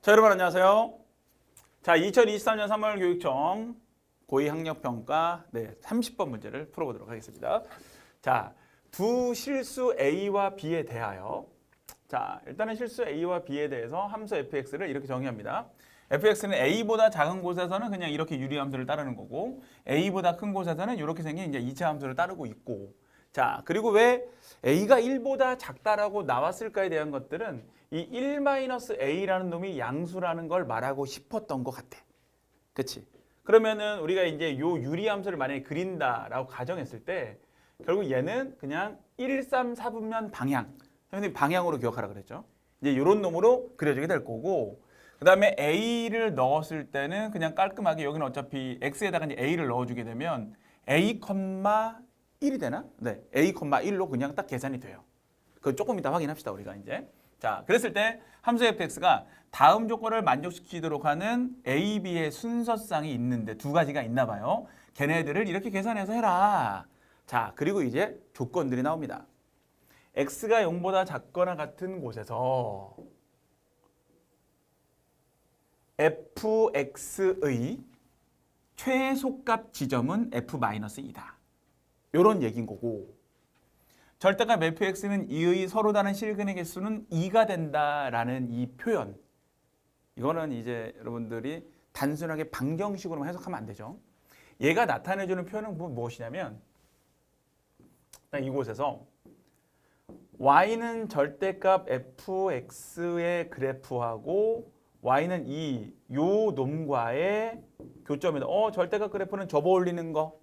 자, 여러분 안녕하세요. 자, 2023년 3월 교육청 고위 학력 평가 네, 30번 문제를 풀어보도록 하겠습니다. 자, 두 실수 A와 B에 대하여 자, 일단은 실수 A와 B에 대해서 함수 fx를 이렇게 정의합니다. fx는 a보다 작은 곳에서는 그냥 이렇게 유리 함수를 따르는 거고 a보다 큰 곳에서는 이렇게 생긴 이제 이차 함수를 따르고 있고 자, 그리고 왜 a가 1보다 작다라고 나왔을까에 대한 것들은 이 1-a라는 놈이 양수라는 걸 말하고 싶었던 것 같아. 그치? 그러면은 우리가 이제 요 유리함수를 만약에 그린다라고 가정했을 때 결국 얘는 그냥 1, 3, 4분면 방향. 선생님 방향으로 기억하라 그랬죠. 이제 요런 놈으로 그려지게 될 거고 그 다음에 a를 넣었을 때는 그냥 깔끔하게 여기는 어차피 x에다가 이제 a를 넣어주게 되면 a, 1이 되나? 네, a, 1로 그냥 딱 계산이 돼요. 그 조금 이따 확인합시다 우리가 이제. 자, 그랬을 때 함수 fx가 다음 조건을 만족시키도록 하는 a, b의 순서상이 있는데 두 가지가 있나 봐요. 걔네들을 이렇게 계산해서 해라. 자, 그리고 이제 조건들이 나옵니다. x가 0보다 작거나 같은 곳에서 fx의 최소값 지점은 f-2다. 요런 얘기인 거고 절대값 fx는 이의 서로 다른 실근의 개수는 2가 된다라는 이 표현 이거는 이제 여러분들이 단순하게 방정식으로만 해석하면 안 되죠. 얘가 나타내주는 표현은 뭐- 무엇이냐면 딱 이곳에서 y는 절대값 fx의 그래프하고 y는 이 요 놈과의 교점이다. 어 절대값 그래프는 접어 올리는 거.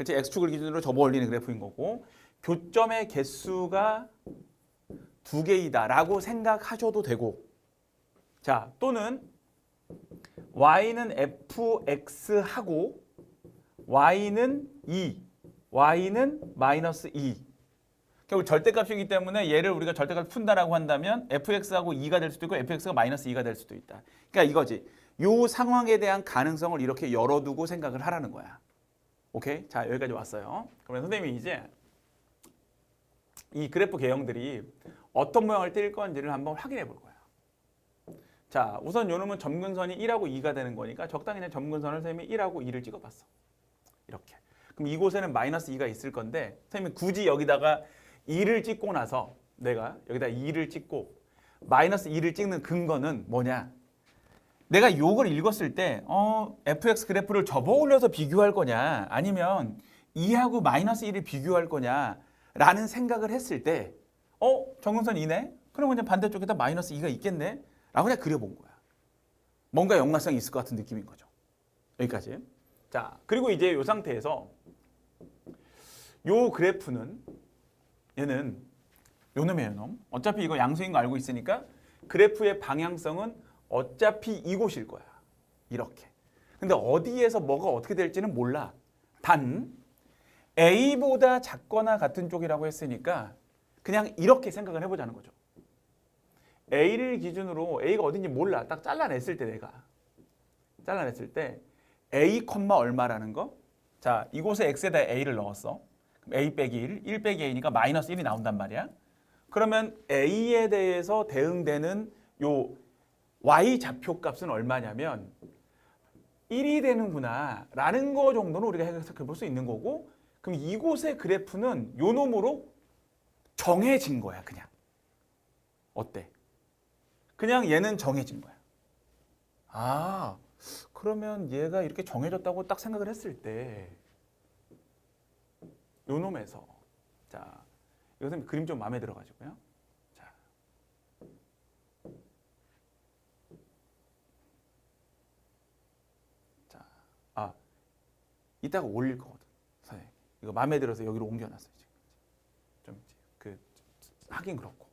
그치 x축을 기준으로 접어 올리는 그래프인 거고 교점의 개수가 두 개이다라고 생각하셔도 되고 자 또는 y는 fx하고 y는 2, y는 마이너스 2 결국 절대값이기 때문에 얘를 우리가 절대값 푼다라고 한다면 fx하고 2가 될 수도 있고 fx가 마이너스 2가 될 수도 있다. 그러니까 이거지. 요 상황에 대한 가능성을 이렇게 열어두고 생각을 하라는 거야. 오케이? 자 여기까지 왔어요. 그러면 선생님이 이제 이 그래프 개형들이 어떤 모양을 띌 건지를 한번 확인해 볼 거야. 자 우선 요 놈은 점근선이 1하고 2가 되는 거니까 적당히 점근선을 선생님이 1하고 2를 찍어봤어. 이렇게. 그럼 이곳에는 마이너스 2가 있을 건데 선생님이 굳이 여기다가 2를 찍고 나서 내가 여기다 2를 찍고 마이너스 2를 찍는 근거는 뭐냐? 내가 요걸 읽었을 때 어, fx 그래프를 접어 올려서 비교할 거냐 아니면 2하고 마이너스 1을 비교할 거냐 라는 생각을 했을 때 어? 정근선 2네? 그럼 그냥 반대쪽에다 마이너스 2가 있겠네? 라고 그냥 그려본 거야. 뭔가 연관성이 있을 것 같은 느낌인 거죠. 여기까지. 자, 그리고 이제 이 상태에서 요 그래프는 얘는 요놈이에요, 놈. 어차피 이거 양수인 거 알고 있으니까 그래프의 방향성은 어차피 이곳일 거야. 이렇게. 근데 어디에서 뭐가 어떻게 될지는 몰라. 단 A보다 작거나 같은 쪽이라고 했으니까 그냥 이렇게 생각을 해보자는 거죠. A를 기준으로 A가 어딘지 몰라. 딱 잘라냈을 때 내가 잘라냈을 때 A, 얼마라는 거? 자, 이곳에 X에다 A를 넣었어. 그럼 A 빼기 1, 1 빼기 A니까 마이너스 1이 나온단 말이야. 그러면 A에 대해서 대응되는 요 Y 좌표 값은 얼마냐면 1이 되는구나 라는 거 정도는 우리가 해석해 볼 수 있는 거고 그럼 이곳의 그래프는 요 놈으로 정해진 거야 그냥. 어때? 그냥 얘는 정해진 거야. 아 그러면 얘가 이렇게 정해졌다고 딱 생각을 했을 때 요 놈에서. 자 이것은 그림 좀 마음에 들어가지고요 자 아, 이따가 올릴 거거든. 선생님. 이거 마음에 들어서 여기로 옮겨놨어요. 지금. 좀 그 하긴 그렇고.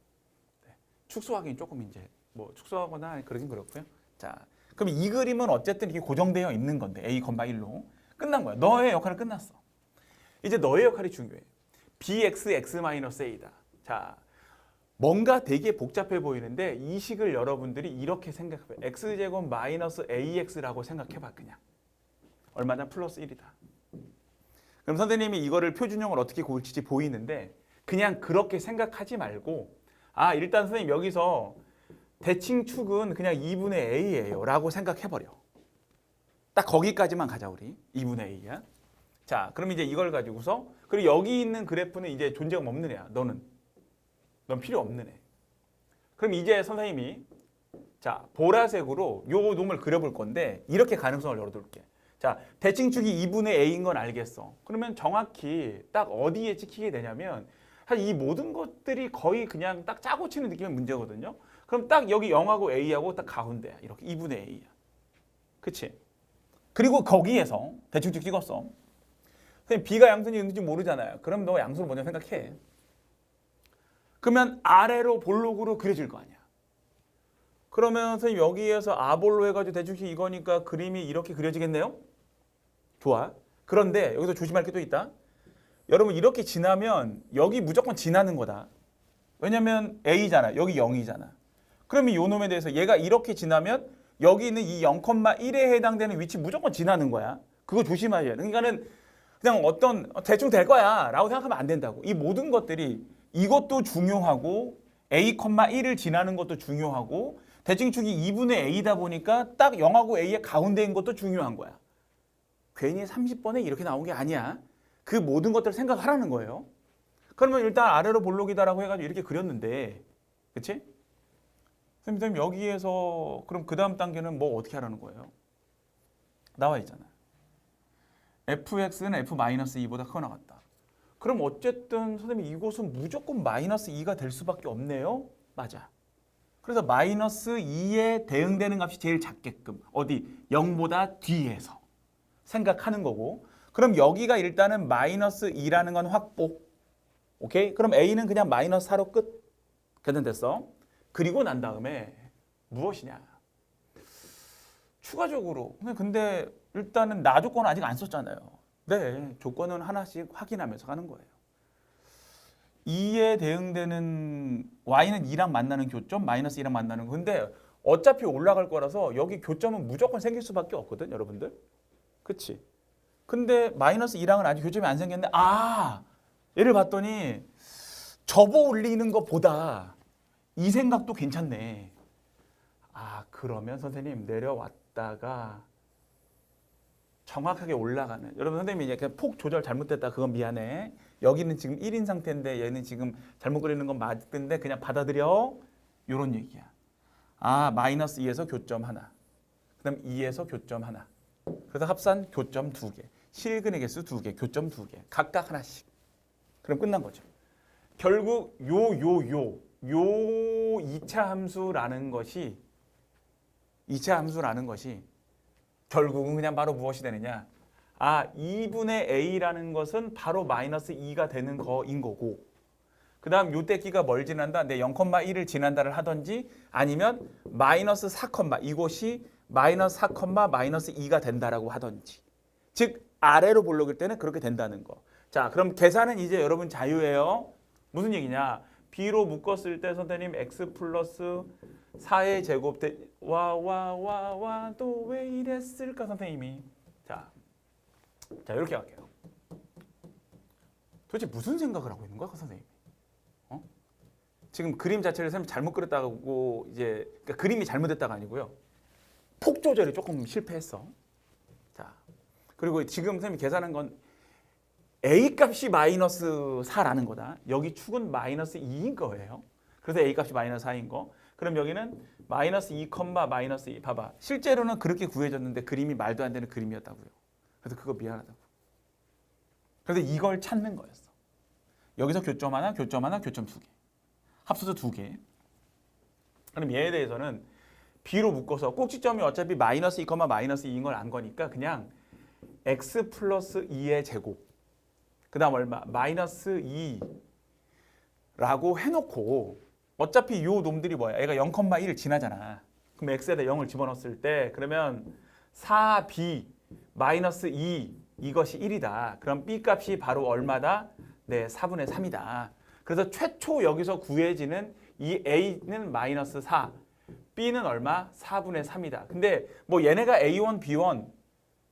네. 축소하긴 조금 이제 뭐 축소하거나 그러긴 그렇고요. 자, 그럼 이 그림은 어쨌든 이게 고정되어 있는 건데 a, 1로 끝난 거야. 너의 역할은 끝났어. 이제 너의 역할이 중요해. bx x-a다. 자, 뭔가 되게 복잡해 보이는데 이 식을 여러분들이 이렇게 생각해봐. x제곱 마이너스 ax라고 생각해 봐 그냥. 얼마냐? 플러스 1이다. 그럼 선생님이 이거를 표준형을 어떻게 고칠지 보이는데 그냥 그렇게 생각하지 말고 아 일단 선생님 여기서 대칭축은 그냥 2분의 a예요 라고 생각해버려. 딱 거기까지만 가자 우리. 2분의 a야. 자 그럼 이제 이걸 가지고서 그리고 여기 있는 그래프는 이제 존재감 없는 애야 너는. 넌 필요 없는 애. 그럼 이제 선생님이 자 보라색으로 요 놈을 그려볼 건데 이렇게 가능성을 열어둘게 자 대칭축이 2분의 a인 건 알겠어. 그러면 정확히 딱 어디에 찍히게 되냐면 사실 이 모든 것들이 거의 그냥 딱 짜고 치는 느낌의 문제거든요. 그럼 딱 여기 0하고 a하고 딱 가운데야 이렇게 2분의 a야 그치? 그리고 거기에서 대칭축 찍었어. 선생님 b가 양수인지 있는지 모르잖아요. 그럼 너 양수를 먼저 생각해. 그러면 아래로 볼록으로 그려질 거 아니야 그러면 선생님 여기에서 아볼로 해가지고 대충씩 이거니까 그림이 이렇게 그려지겠네요? 좋아. 그런데 여기서 조심할 게 또 있다. 여러분 이렇게 지나면 여기 무조건 지나는 거다. 왜냐면 A잖아. 여기 0이잖아. 그러면 요 놈에 대해서 얘가 이렇게 지나면 여기 있는 이 0,1에 해당되는 위치 무조건 지나는 거야. 그거 조심하셔야 돼. 그러니까는 그냥 어떤 어, 대충 될 거야 라고 생각하면 안 된다고. 이 모든 것들이 이것도 중요하고 A,1을 지나는 것도 중요하고 대칭축이 2분의 A다 보니까 딱 0하고 A의 가운데인 것도 중요한 거야. 괜히 30번에 이렇게 나온 게 아니야. 그 모든 것들을 생각하라는 거예요. 그러면 일단 아래로 볼록이다라고 해가지고 이렇게 그렸는데, 그치? 선생님, 여기에서 그럼 그 다음 단계는 뭐 어떻게 하라는 거예요? 나와 있잖아. fx는 f-2보다 크거나 같다. 그럼 어쨌든 선생님 이곳은 무조건 마이너스 2가 될 수밖에 없네요. 맞아. 그래서 마이너스 2에 대응되는 값이 제일 작게끔 어디 0보다 뒤에서 생각하는 거고. 그럼 여기가 일단은 마이너스 2라는 건 확보. 오케이? 그럼 A는 그냥 마이너스 4로 끝. 괜찮됐어? 그리고 난 다음에 무엇이냐? 추가적으로. 근데 일단은 나 조건은 아직 안 썼잖아요. 네 조건은 하나씩 확인하면서 가는 거예요 2에 대응되는 y는 2랑 만나는 교점, 마이너스 2랑 만나는 거. 근데 어차피 올라갈 거라서 여기 교점은 무조건 생길 수밖에 없거든, 여러분들. 그치? 근데 마이너스 2랑은 아직 교점이 안 생겼는데 아! 얘를 봤더니 접어 올리는 것보다 이 생각도 괜찮네. 아, 그러면 선생님 내려왔다가 정확하게 올라가는. 여러분 선생님이 이제 폭 조절 잘못됐다. 그건 미안해. 여기는 지금 1인 상태인데 얘는 지금 잘못 그리는 건 맞는데 그냥 받아들여. 요런 얘기야. 아, 마이너스 2에서 교점 하나. 그다음 2에서 교점 하나. 그래서 합산 교점 두 개. 실근의 개수 두 개, 교점 두 개. 각각 하나씩. 그럼 끝난 거죠. 결국 요 요 요요 2차 함수라는 것이 2차 함수라는 것이 결국은 그냥 바로 무엇이 되느냐? 아, 2분의 a라는 것은 바로 마이너스 2가 되는 거인 거고 그 다음 요때 끼가 뭘 지난다? 내 0,1을 지난다를 하든지 아니면 마이너스 4, 이곳이 마이너스 4, 마이너스 2가 된다라고 하든지 즉 아래로 볼록일 때는 그렇게 된다는 거. 자, 그럼 계산은 이제 여러분 자유예요. 무슨 얘기냐? b로 묶었을 때 선생님 x 플러스 4의 제곱 와와 와 와 또 왜 이랬을까 선생님이 자, 자 이렇게 할게요. 도대체 무슨 생각을 하고 있는 거야, 그 선생님? 어? 지금 그림 자체를 선생님 잘못 그렸다고 이제 그러니까 그림이 잘못됐다가 아니고요. 폭 조절이 조금 실패했어. 자, 그리고 지금 선생님이 계산한 건 a 값이 마이너스 4라는 거다. 여기 축은 마이너스 2인 거예요. 그래서 a 값이 마이너스 4인 거. 그럼 여기는 마이너스 2, 마이너스 2. 봐봐. 실제로는 그렇게 구해졌는데 그림이 말도 안 되는 그림이었다고요. 그래서 그거 미안하다고. 그래서 이걸 찾는 거였어. 여기서 교점 하나, 교점 하나, 교점 두 개. 합쳐서 두 개. 그럼 얘에 대해서는 b로 묶어서 꼭지점이 어차피 마이너스 2, 마이너스 2인 걸 안 거니까 그냥 x 플러스 2의 제곱. 그 다음 얼마? 마이너스 2라고 해놓고 어차피 요 놈들이 뭐야? 얘가 0,1을 지나잖아. 그럼 x에다 0을 집어넣었을 때 그러면 4b 마이너스 2 이것이 1이다. 그럼 b 값이 바로 얼마다? 네, 4분의 3이다. 그래서 최초 여기서 구해지는 이 a는 마이너스 4, b는 얼마? 4분의 3이다. 근데 뭐 얘네가 a1, b1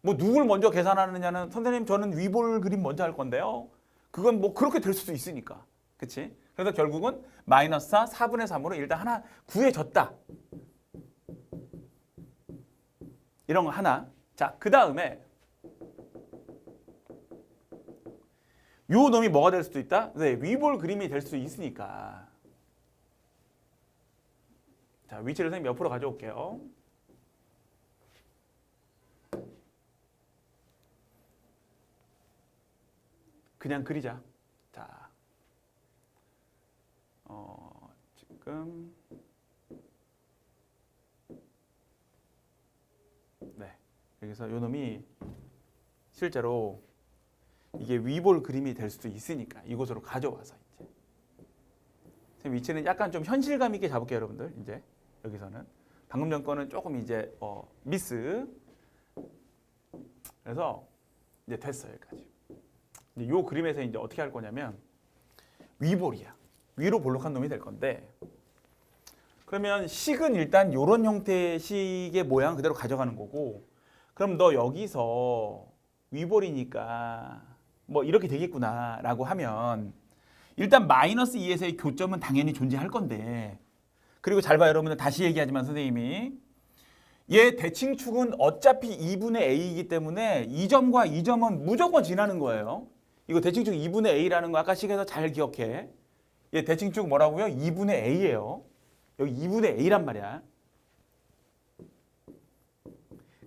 뭐 누굴 먼저 계산하느냐는 선생님 저는 위볼 그림 먼저 할 건데요. 그건 뭐 그렇게 될 수도 있으니까. 그치? 그래서 결국은 마이너스 4, 4분의 3으로 일단 하나 구해졌다. 이런 거 하나. 자, 그 다음에 요 놈이 뭐가 될 수도 있다? 네, 위볼 그림이 될 수 있으니까. 자, 위치를 선생님 옆으로 가져올게요. 그냥 그리자. 자, 어, 지금 네 여기서 요 놈이 실제로 이게 위볼 그림이 될 수도 있으니까 이곳으로 가져와서 이제 선생님 위치는 약간 좀 현실감 있게 잡을게요, 여러분들. 이제 여기서는 방금 전 거는 조금 이제 어, 미스. 그래서 이제 됐어요, 여기까지. 이제 요 그림에서 이제 어떻게 할 거냐면 위볼이야. 위로 볼록한 놈이 될 건데 그러면 식은 일단 요런 형태의 식의 모양 그대로 가져가는 거고 그럼 너 여기서 위볼이니까 뭐 이렇게 되겠구나 라고 하면 일단 마이너스 2에서의 교점은 당연히 존재할 건데 그리고 잘 봐요 여러분들 다시 얘기하지만 선생님이 얘 대칭축은 어차피 2분의 a이기 때문에 이 점과 이 점은 무조건 지나는 거예요. 이거 대칭축 2분의 a라는 거 아까 식에서 잘 기억해. 얘 대칭축 뭐라고요? 2분의 a예요. 여기 2분의 a란 말이야.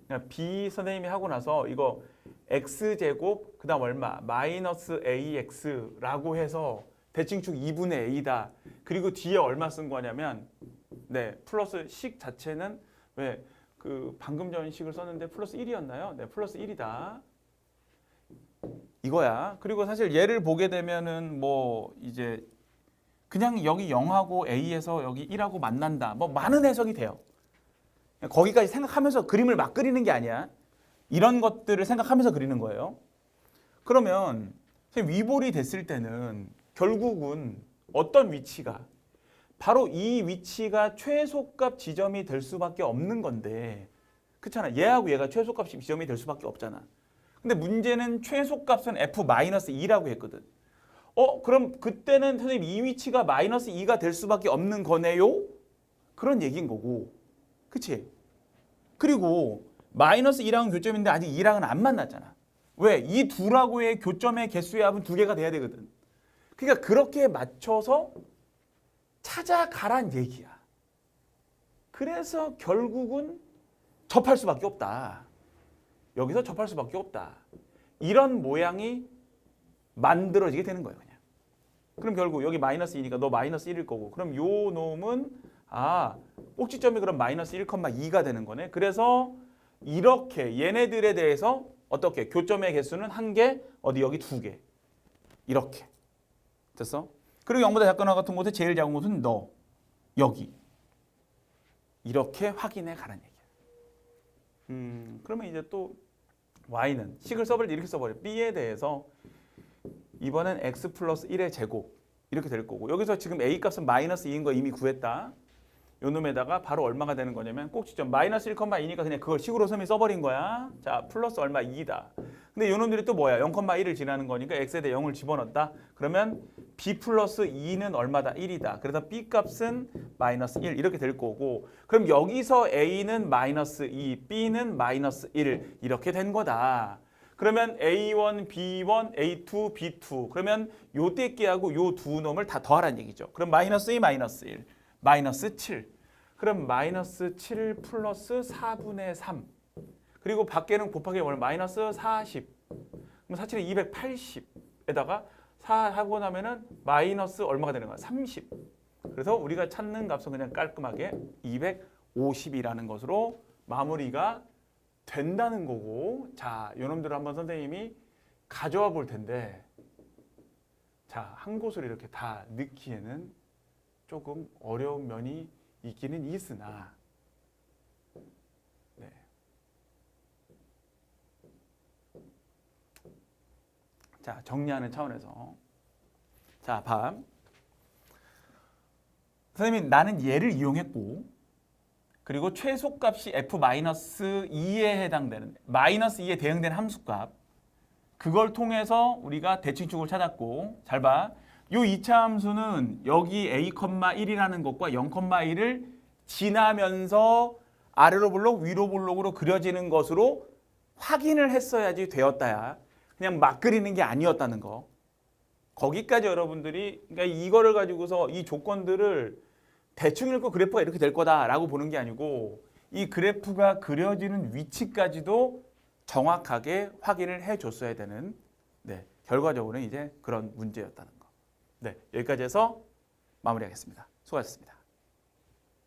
그러니까 b 선생님이 하고 나서 이거 x 제곱 그다음 얼마 마이너스 ax라고 해서 대칭축 2분의 a다. 그리고 뒤에 얼마 쓴 거냐면 네 플러스 식 자체는 왜 그 방금 전 식을 썼는데 플러스 1이었나요? 네 플러스 1이다. 이거야. 그리고 사실 얘를 보게 되면은 뭐 이제 그냥 여기 0하고 A에서 여기 1하고 만난다. 뭐 많은 해석이 돼요. 거기까지 생각하면서 그림을 막 그리는 게 아니야. 이런 것들을 생각하면서 그리는 거예요. 그러면 위볼이 됐을 때는 결국은 어떤 위치가 바로 이 위치가 최소값 지점이 될 수밖에 없는 건데 그렇잖아. 얘하고 얘가 최소값 지점이 될 수밖에 없잖아. 근데 문제는 최소값은 f-2라고 했거든. 어, 그럼 그때는 선생님 이 위치가 마이너스 2가 될 수밖에 없는 거네요? 그런 얘기인 거고. 그치? 그리고 마이너스 2랑은 교점인데 아직 2랑은 안 만났잖아. 왜? 이 둘하고의 교점의 개수의 합은 두 개가 돼야 되거든. 그러니까 그렇게 맞춰서 찾아가란 얘기야. 그래서 결국은 접할 수밖에 없다. 여기서 접할 수밖에 없다. 이런 모양이 만들어지게 되는 거예요, 그냥. 그럼 결국 여기 마이너스 2니까 너 마이너스 1일 거고. 그럼 요 놈은 아, 꼭지점이 그럼 마이너스 1,2가 되는 거네. 그래서 이렇게 얘네들에 대해서 어떻게 교점의 개수는 한 개, 어디 여기 두 개. 이렇게. 됐어? 그리고 0보다 작거나 같은 곳에 제일 작은 곳은 너. 여기. 이렇게 확인해 가라는 얘기야. 음, 그러면 이제 또 y는 식을 써버릴 때 이렇게 써버려. b에 대해서 이번엔 x 플러스 1의 제곱 이렇게 될 거고 여기서 지금 a 값은 마이너스 2인 거 이미 구했다. 요 놈에다가 바로 얼마가 되는 거냐면 꼭지점 마이너스 1,2니까 그냥 그걸 식으로 섬이 써버린 거야. 자 플러스 얼마 2다. 근데 요 놈들이 또 뭐야? 0,1을 지나는 거니까 x에 대해 0을 집어넣었다. 그러면 b 플러스 2는 얼마다? 1이다. 그래서 b 값은 마이너스 1 이렇게 될 거고 그럼 여기서 a는 마이너스 2, b는 마이너스 1 이렇게 된 거다. 그러면 A1, B1, A2, B2 그러면 요 떼끼하고 요 두 놈을 다 더하라는 얘기죠. 그럼 마이너스 2, 마이너스 1, 마이너스 7 그럼 마이너스 7 플러스 4분의 3 그리고 밖에는 곱하기 뭘 마이너스 40 그럼 47이 280에다가 4 하고 나면은 마이너스 얼마가 되는 거야? 30 그래서 우리가 찾는 값은 그냥 깔끔하게 250이라는 것으로 마무리가 된다는 거고. 자 요놈들을 한번 선생님이 가져와 볼 텐데. 자 한 곳을 이렇게 다 넣기에는 조금 어려운 면이 있기는 있으나 네. 자 정리하는 차원에서 자 밤. 선생님이 나는 얘를 이용했고 그리고 최소값이 f-2에 해당되는 마이너스 2에 대응되는 함수값 그걸 통해서 우리가 대칭축을 찾았고 잘 봐. 요 이차함수는 여기 a, 1이라는 것과 0,1을 지나면서 아래로 볼록 위로 볼록으로 그려지는 것으로 확인을 했어야지 되었다야. 그냥 막 그리는 게 아니었다는 거. 거기까지 여러분들이 그러니까 이거를 가지고서 이 조건들을 대충 읽고 그래프가 이렇게 될 거다라고 보는 게 아니고 이 그래프가 그려지는 위치까지도 정확하게 확인을 해 줬어야 되는 네, 결과적으로는 이제 그런 문제였다는 거. 네, 여기까지 해서 마무리하겠습니다. 수고하셨습니다.